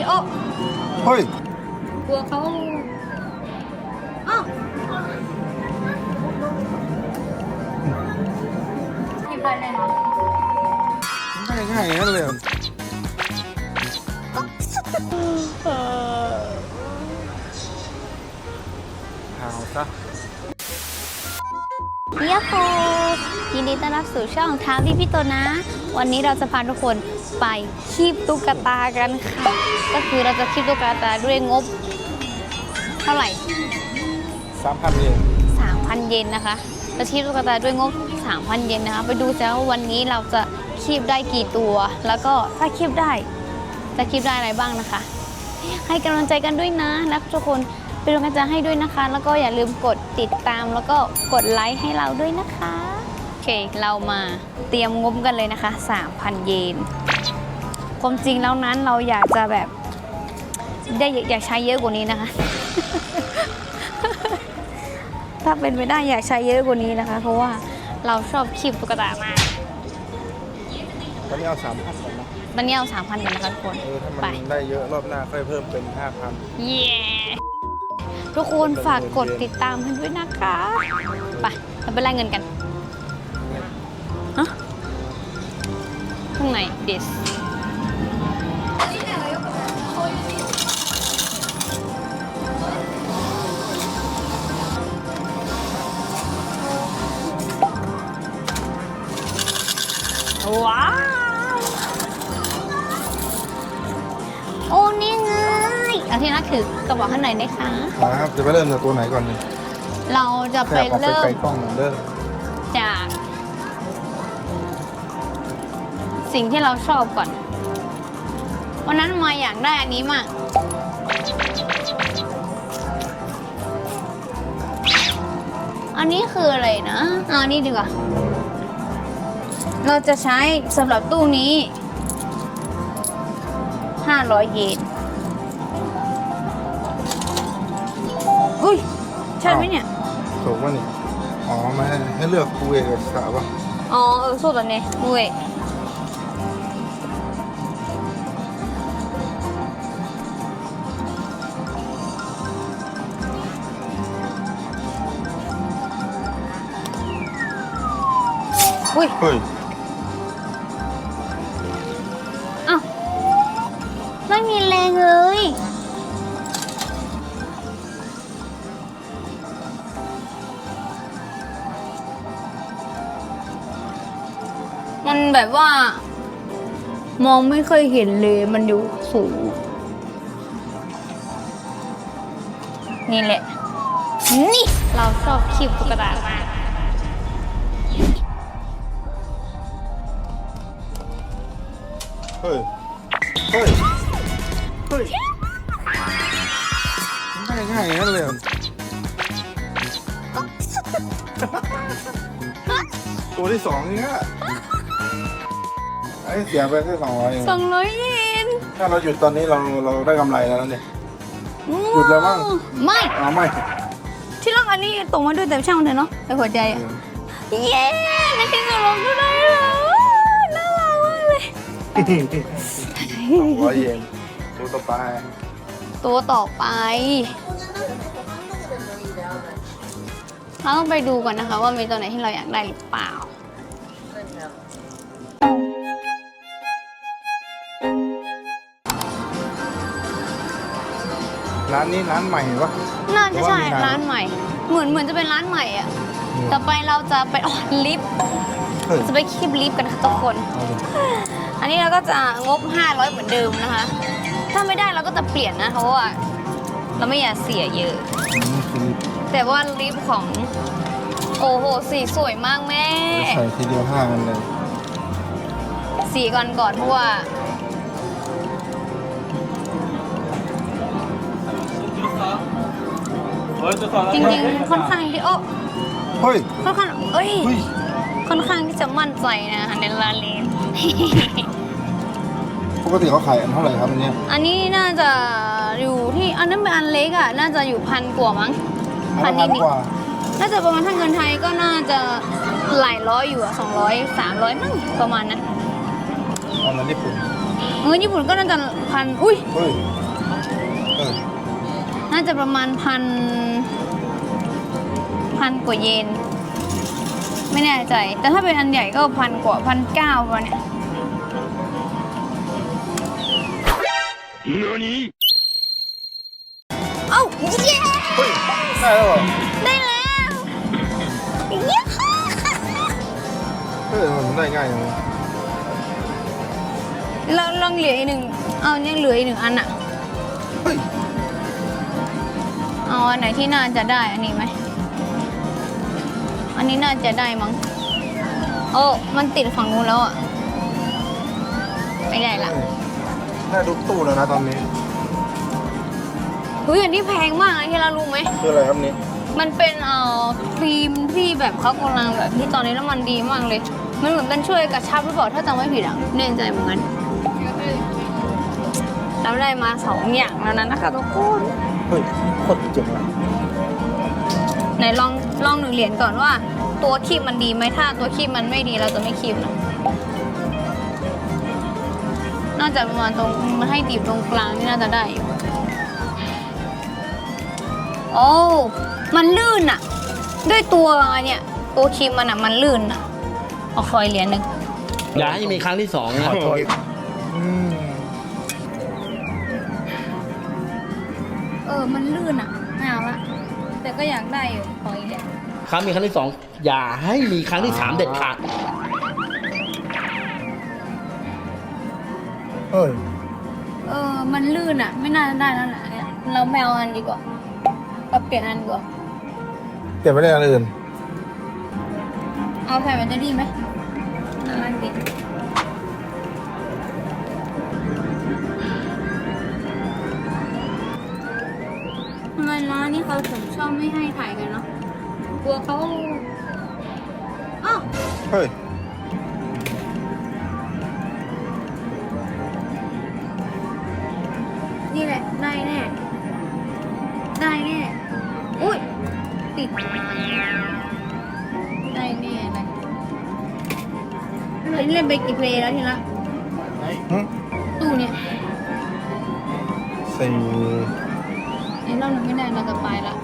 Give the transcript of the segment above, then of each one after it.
ดิโอเฮ้ยกลัวเขาอ้าวหยิบได้เล เลยเหรอเอาซะเยียโฮยินดีต้อนรับสู่ช่องท้าพี่พี่โตนะ วันนี้เราจะพาทุกคนไปคีบตุ๊กตากันค่ะ ก็คือเราจะคีบตุ๊กตาด้วยงบ เท่าไหร่สามพันเยน3,000เยนนะคะจะคีบตุ๊กตาด้วยงบ3,000เยนนะคะ ไปดูซิว่าวันนี้เราจะคีบได้กี่ตัว แล้วก็ถ้าคีบได้ จะคีบได้อะไรบ้างนะคะ ให้กำลังใจกันด้วยนะนะทุกคน เป็นกำลังใจให้ด้วยนะคะ แล้วก็อย่าลืมกดติดตามแล้วก็กดไลค์ให้เราด้วยนะคะโอเค เรามาเตรียมงบกันเลยนะคะ 3,000 เยนความจริงแล้วนั้นเราอยากจะแบบได้อยากใช้เยอะกว่านี้นะคะ ถ้าเป็นไปได้อยากใช้เยอะกว่านี้นะคะ เพราะว่าเราชอบคีบตุ๊กตามากตอนนี้เอาสามพันก่อนนะตอนนี้เอา3,000กันนะคะทุกคน เออถ้าไปมันได้เยอะรอบหน้าค่อยเพิ่มเป็นห้าพัน เย้ ทุกคนฝากกดติดตามให้ด้วยนะคะไปเราไปไล่เงินกันฮะข้างใน this ว้ กถือกระบอกข้างในนะคะมาครับจะไปเริ่มจากตัวไหนก่อนดีเราจะไปแค่ออกไปเริ่มไกลกล้องหน่อยเด้อจาก สิ่งที่เราชอบก่อน วันนั้นมาอยากได้อันนี้มาก อันนี้คืออะไรนะเอาอันนี้ดีกว่า เราจะใช้สำหรับตู้นี้ 500 เยน ช่ไหมเนี่ย ถูกป่ะนี่อ๋อไม่ให้ให้เลือกคูเอกกับสาวป่ะ ああそうだね上อุ้ย เฮ้ย มันแบบว่า มองไม่เคยเห็นเลยมันอยู่สูง นี่แหละ นี่ เราชอบคีบตุ๊กตามากเฮ้ย เฮ้ย เฮ้ยง่ายง่ายนั้นเลยตัวที่สองนี่ฮะไอ้เสียไปแค่สองร้อยเองสองร้อยเยนถ้าเราหยุดตอนนี้เราเราได้กำไรแล้วนะเนี่ย หยุดแล้วมั้ง ไม่ เอาไม่ที่รักอันนี้ตรงมาด้วยแต่ช่างมันเถอะเนาะไอหัวใจอะเย้ในที่สุดเราก็ได้แล้วน่ารักมากเลยสองร้อยเยนตัวต่อไป ตัวต่อไปเราต้องไปดูก่อนนะคะว่ามีตัวไหนที่เราอยากได้หรือเปล่า ร้านนี้ร้านใหม่ปะ น่าจะใช่หรือว่ามีนาน ร้านใหม่ เหมือนเหมือนจะเป็นร้านใหม่อะต่อไปเราจะไปออนลิฟต์เฮ้ยจะไปคีบลิฟต์กันค่ะทุกคน เอาดิอันนี้เราก็จะงบ 500 เหมือนเดิมนะคะ ถ้าไม่ได้เราก็จะเปลี่ยนนะเพราะว่าเราไม่อยากเสียเยอะ อืมคือแต่ว่าลิฟต์ของโอ้โหสีสวยมากแม่ ใส่ทีเดียวห้ากันเลย สีก่อนก่อนเพราะว่า จริงๆ ค่อนข้างที่โอ้เฮ้ยค่อนข้างเอ้ยเฮ้ยค่อนข้างที่จะมั่นใจนะคะในร้านนี้ ปกติเขาขายอันเท่าไหร่ครับอันเนี้ยอันนี้น่าจะอยู่ที่อันนั้นเป็นอันเล็กอะน่าจะอยู่พันกว่ามั้งอันละพันนิดกว่าๆน่าจะประมาณถ้าเงินไทยก็น่าจะหลายร้อยอยู่อะสองร้อยสามร้อยมั้งประมาณนั้นอันนั้นญี่ปุ่นใเออญี่ปุ่นก็น่าจะพันอุ้ยเฮ้ยเออ น่าจะประมาณพันพันกว่าเยน ไม่แน่ใจ แต่ถ้าเป็นอันใหญ่ก็พันกว่าพันเก้าประมาณเนี่ยเอ้าเย้เฮ้ยได้แล้วเหรอได้แล้วเย้เฮ้ยมันได้ง่ายอย่างนี้เราลองเหลืออีกหนึ่งเอายังเหลืออีกหนึ่งอันอะเฮ้ย เอาอันไหนที่น่าจะได้อันนี้ไหม อันนี้น่าจะได้มั้ง โอ้มันติดฝั่งนู้นแล้วอะไม่ได้ละได้ทุกตู้แล้วนะตอนนี้เฮ้ยอันนี้แพงมากนะที่เรารู้ไหม คืออะไรครับนี่มันเป็นเอ่อครีมที่แบบเขากำลังแบบที่ตอนนี้น้ำมันดีมากเลย มันเหมือนเป็นช่วยกระชับหรือเปล่าถ้าจำไม่ผิดอะแน่ใจเหมือนกันเราได้มาสองอย่างแล้วนะนะคะทุกคน เฮ้ยโคตรเจ๋งเลยไหนลองลองหนึ่งเหรียญก่อนว่า ตัวคีบมันดีไหมถ้าตัวคีบมันไม่ดีเราจะไม่คีบนะน่าจะประมาณตรงมันให้ตีบตรงกลางนี่น่าจะได้อยู่โอ้มันลื่นอะด้วยตัวเนี่ยตัวครีมมันอะมันลื่นอะเอาคอยเหรียญหนึ่งอย่าให้มีครั้งที่สองนะ ขอโทษ ออมันลื่นอะไม่เอาละแต่ก็อยากได้อยู่คอยเหรียครั้งมีครั้งที่สองอย่าให้มีครั้งที่สามเด็ดขาดเฮ้ยเออ มันลื่นอะไม่น่าจะได้แล้วแหละเราแมวอันดีกว่าเราเปลี่ยนอันดีกว่าเก็บไว้ในอันอื่น เอาแผ่นแบตเตอรี่ไหมน่ารักดี นนี้เขาถึงชอบไม่ให้ถ่ายกันเนาะกลัวเขาอ้าวเฮ้ยนี่แหละได้แน่ได้แน่อุ้ยติดได้แน่เลยเราเล่นไปกี่เพลย์แล้วทีละหึตู้เนี่ยสี่ไอ้รอบ หนึ่งไม่ได้เราจะไปละ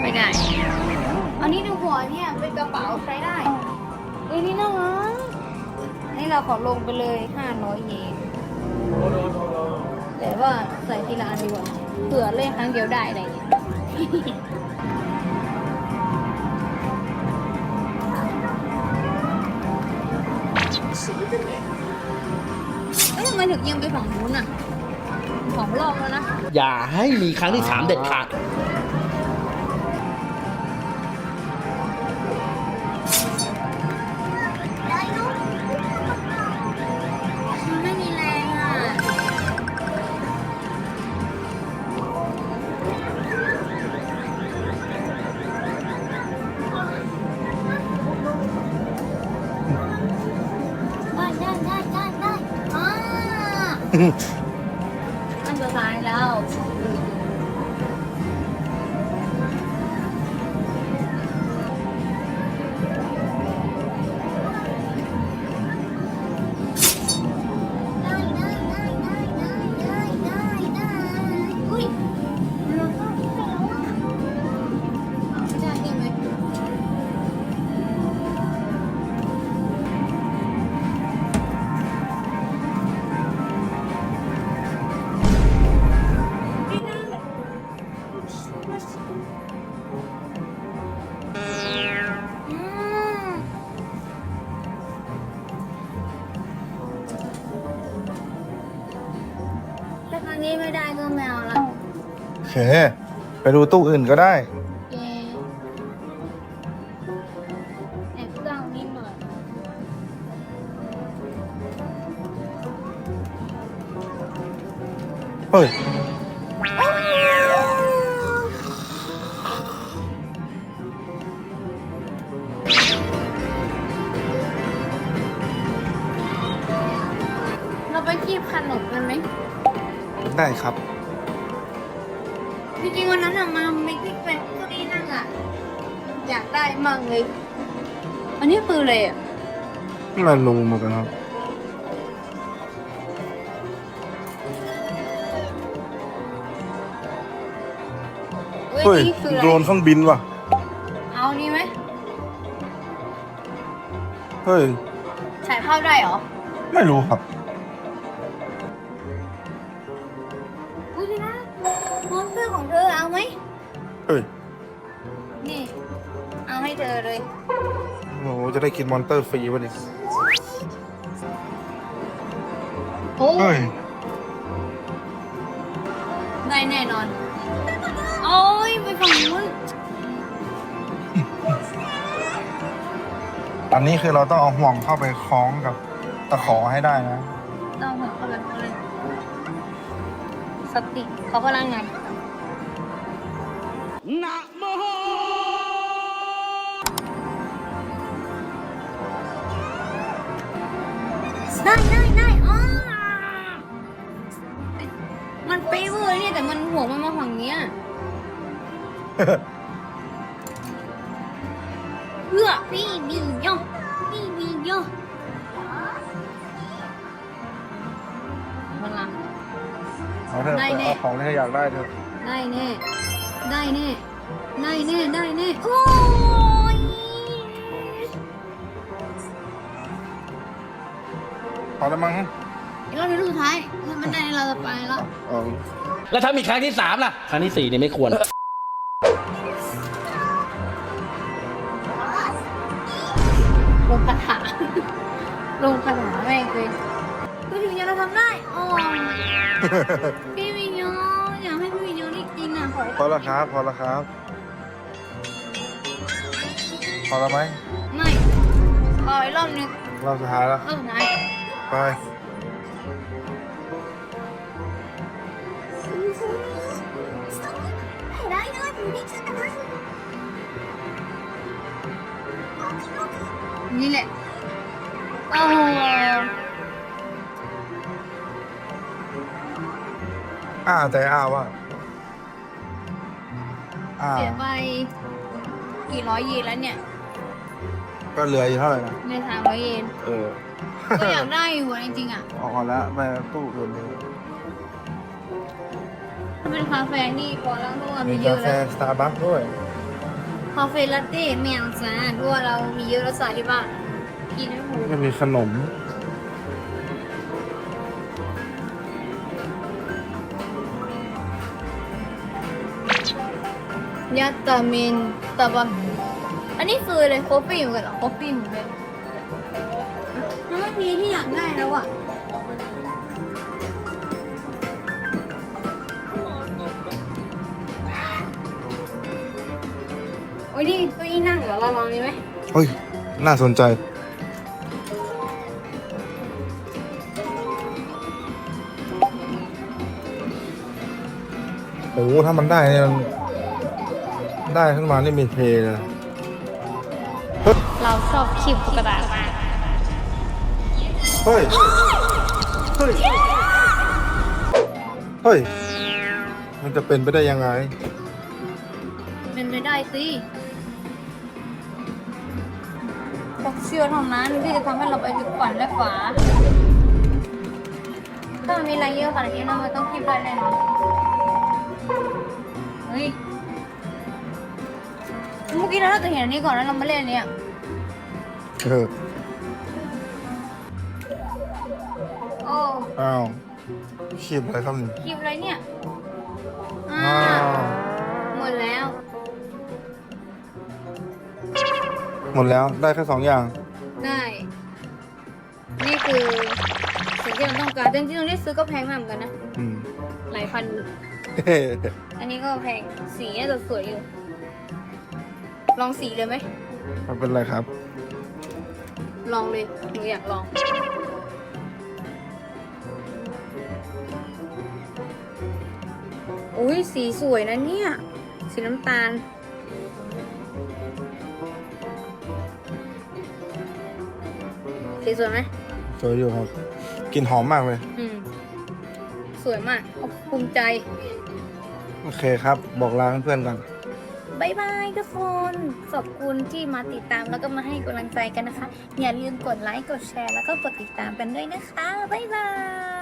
ไม่ได้ อันนี้ดูหัวเนี่ยเป็นกระเป๋าใช้ได้เอ้ยนี่น่ารักนี่เราขอลงไปเลย500เยนแต่ว่าใส่ทีละอันดีกว่าเผื่อเล่นครั้งเดียวได้อะไรอย่างเงี้ย เอ้ยทำไมถึงยิงไปฝั่งนู้นอะสองรอบแล้วนะ อย่าให้มีครั้งที่สามเด็ดขาด 哼 哼 เค ไปดูตู้อื่นก็ได้เย้แอบเก้านิดหน่อยเฮ้ย เราไปคีบขนมกันไหมได้ครับ อยากได้มากเลย อันนี้คืออะไรอะไม่รู้เหมือนกันครับเฮ้ยเฮ้ย นี่คืออะไรโดรนเครื่องบินว่ะ เอานี่ไหมเฮ้ยฉายภาพได้เหรอ ไม่รู้ครับ จะได้กินมอนเตอร์ฟรีวะดิโอ้เฮ้ยได้แน่นอน โอ้ยไปฝั่งนู้นอันนี้คือเราต้องเอาห่วงเข้าไปคล้องกับตะขอให้ได้นะต้องหัวเข้าไปเข้าเลยสติเขาพลังงาน ได้ได้ได้อ๋อมันเป๊ะเวอร์เนี่ยแต่มันหัวมันมาฝั่งเนี้ยเพื่อพี่บีโยพี่บีโยมันละ เอาเถอะได้แน่ เอาของที่เธออยากได้เถอะ ได้แน่ ได้แน่ ได้แน่ ได้แน่ โอ้ พอแล้วมั้งอีกรอบนี้ลูกสุดท้ายถ้ามันได้เราจะไปแล้วเอาแล้วถ้ามีครั้งที่สามล่ะ ครั้งที่สี่เนี่ยไม่ควร ลงคาถาลงคาถาแม่งเลยพี่วิญญาณเราทำได้โอ้ยพี่วิญญาณอยากให้พี่วิญญาณได้กินอะขอพอแล้วครับพอแล้วครับ พอแล้วไหมไม่ขออีกรอบนึงเราสุดท้ายแล้ว รอบสุดท้าย ไป นี่แหละโอ้โหอ้าใจอ้าว่าอ้าเสียไปกี่ร้อยเยนแล้วเนี่ย ก็เหลืออยู่เท่าไหร่นะในสามร้อยเยนเออ ก็อยากได้อยู่อะจริงๆอะออกก่อนแล้วไปตู้อื่นเลยถ้าเป็นคาเฟ่นี่พอแล้วเพราะว่ามีมีเยกาอะแฟแล้วสตาร์บัคด้วย คาเฟ่ลาเต้ไม่เอาจ้าเพราะว่าเรามีเยอะแล้วใส่ที่บ้านกินไม่หมดก็มีขนมยาตามินตะบันอันนี้คืออะไรโคฟี่เหมือนกันเหรอโคฟี่เหมือนกันมัน แล้วอะโอ้ยนี่เก้าอี้นั่งเหรอเราลองดีไหมเฮ้ย น่าสนใจ โอ้โหถ้ามันได้เนี่ยมันได้ขึ้นมานี่มีเทเลย เราชอบคลิปตุ๊กตามาก เฮ้ย เฮ้ย เฮ้ย มันจะเป็นไปได้ยังไง เป็นไปได้สิพวกเชื่อเท่านั้นที่จะทำให้เราไปถึงฝันและฝาถ้ามันมีแรงเยอะขนาดนี้เรามันต้องคลิปได้แน่นอนเฮ้ย เมื่อกี้เราน่าจะเห็นอันนี้ก่อนแล้วเรามาเล่นอันเนี้ยเออ อ้อ้าวขีบอะไรครับนี่คลิปอะไรเนี่ยอ่าอ้าวหมดแล้ว หมดแล้วได้แค่สองอย่าง ได้ นี่คือสิ่งที่เราต้องการแต่จริงๆตรงนี้ซื้อก็แพงมากเหมือนกันนะ อืม หลายพันเฮ้อันนี้ก็แพง สีน่าจะสวยอยู่ ลองสีเลยไหม ไม่เป็นไรครับ ลองเลย หนูอยากลอง อุ้ยสีสวยนะเนี่ย สีน้ำตาล สีสวยไหมสวยอยู่ครับกลินหอมมากเลย อืม สวยมากโอ้ภูมิใจอือเคครับ บอกลาเพื่อนๆก่อน บายบายทุกคน ขอบคุณที่มาติดตามแล้วก็มาให้กำลังใจกันนะคะ อย่าลืมกดไลค์ กดแชร์ แล้วก็กดติดตามกันด้วยนะคะ บ๊ายบาย